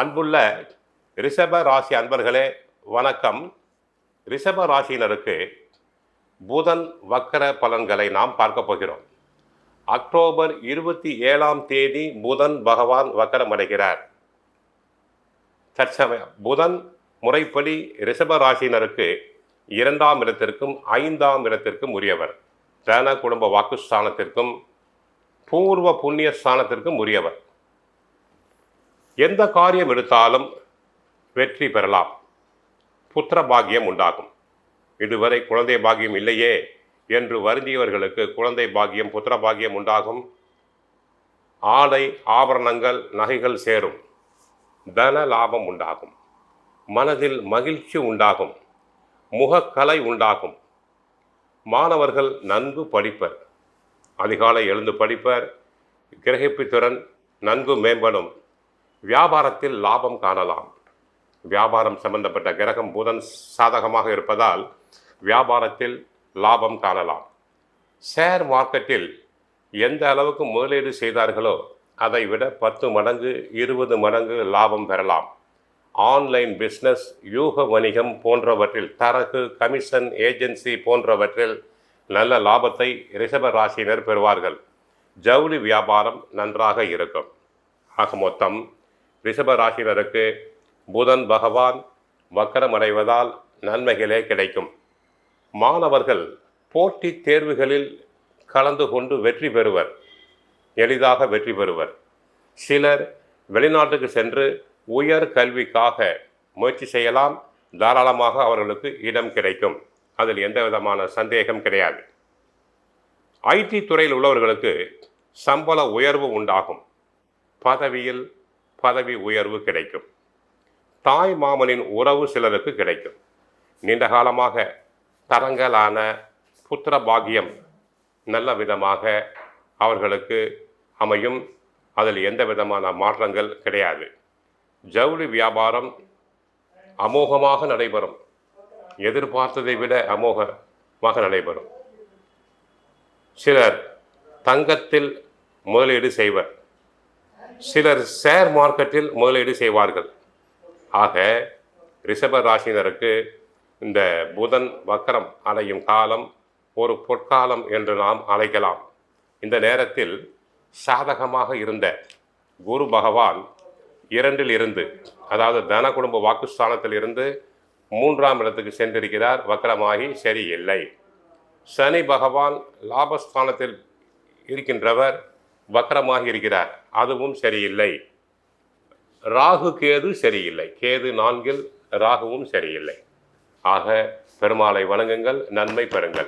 அன்புள்ள ரிஷப ராசி அன்பர்களே வணக்கம். ரிஷப ராசியினருக்கு புதன் வக்கர பலன்களை நாம் பார்க்க போகிறோம். அக்டோபர் இருபத்தி ஏழாம் தேதி புதன் பகவான் வக்கரம் அடைகிறார். தற்சமயம் புதன் முறைப்படி ரிஷப ராசியினருக்கு இரண்டாம் இடத்திற்கும் ஐந்தாம் இடத்திற்கும் உரியவர். தன குடும்ப வாக்குஸ்தானத்திற்கும் பூர்வ புண்ணிய ஸ்தானத்திற்கும் உரியவர். எந்த காரியம் எடுத்தாலும் வெற்றி பெறலாம். புத்திர பாக்கியம் உண்டாகும். இதுவரை குழந்தை பாக்கியம் இல்லையே என்று வருந்தியவர்களுக்கு குழந்தை பாக்கியம் புத்திர பாக்கியம் உண்டாகும். ஆடை ஆபரணங்கள் நகைகள் சேரும். தன லாபம் உண்டாகும். மனதில் மகிழ்ச்சி உண்டாகும். முகக்கலை உண்டாகும். மாணவர்கள் நன்கு படிப்பர். அதிகாலை எழுந்து படிப்பர். கிரகிப்பு திறன் நன்கு மேம்படும். வியாபாரத்தில் லாபம் காணலாம். வியாபாரம் சம்பந்தப்பட்ட கிரகம் புதன் சாதகமாக இருப்பதால் வியாபாரத்தில் லாபம் காணலாம். ஷேர் மார்க்கெட்டில் எந்த அளவுக்கு முதலீடு செய்தார்களோ அதை விட பத்து மடங்கு இருபது மடங்கு லாபம் பெறலாம். ஆன்லைன் பிஸ்னஸ் யூக வணிகம் போன்றவற்றில் தரகு கமிஷன் ஏஜென்சி போன்றவற்றில் நல்ல லாபத்தை ரிஷப ராசியினர் பெறுவார்கள். ஜவுளி வியாபாரம் நன்றாக இருக்கும். ஆக மொத்தம் ரிஷப ராசியினருக்கு புதன் பகவான் வக்கரமடைவதால் நன்மைகளே கிடைக்கும். மாணவர்கள் போட்டித் தேர்வுகளில் கலந்து கொண்டு வெற்றி பெறுவர். எளிதாக வெற்றி பெறுவர். சிலர் வெளிநாட்டுக்கு சென்று உயர் கல்விக்காக முயற்சி செய்யலாம். தாராளமாக அவர்களுக்கு இடம் கிடைக்கும். அதில் எந்த விதமான சந்தேகம் கிடையாது. ஐடி துறையில் உள்ளவர்களுக்கு சம்பள உயர்வு உண்டாகும். பதவியில் பதவி உயர்வு கிடைக்கும். தாய் மாமனின் உறவு சிலருக்கு கிடைக்கும். நீண்ட காலமாக தரங்களான புத்திர பாக்கியம் நல்ல விதமாக அவர்களுக்கு அமையும். அதில் எந்த விதமான மாற்றங்கள் கிடையாது. ஜவுளி வியாபாரம் அமோகமாக நடைபெறும். எதிர்பார்த்ததை விட அமோகமாக நடைபெறும். சிலர் தங்கத்தில் முதலீடு செய்வர். சிலர் ஷேர் மார்க்கெட்டில் முதலீடு செய்வார்கள். ஆக ரிஷப ராசினருக்கு இந்த புதன் வக்கரம் அடையும் காலம் ஒரு பொற்காலம் என்று நாம் அழைக்கலாம். இந்த நேரத்தில் சாதகமாக இருந்த குரு பகவான் இரண்டில் இருந்து அதாவது தன குடும்ப வாக்குஸ்தானத்தில் இருந்து மூன்றாம் இடத்துக்கு சென்றிருக்கிறார். வக்கரமாகி சரியில்லை. சனி பகவான் லாபஸ்தானத்தில் இருக்கின்றவர். வக்கரமாக இருக்கிறார். அதுவும் சரியில்லை. ராகு கேது சரியில்லை. கேது நான்கில் ராகுவும் சரியில்லை. ஆக பெருமாளை வணங்குங்கள் நன்மை பெறுங்கள்.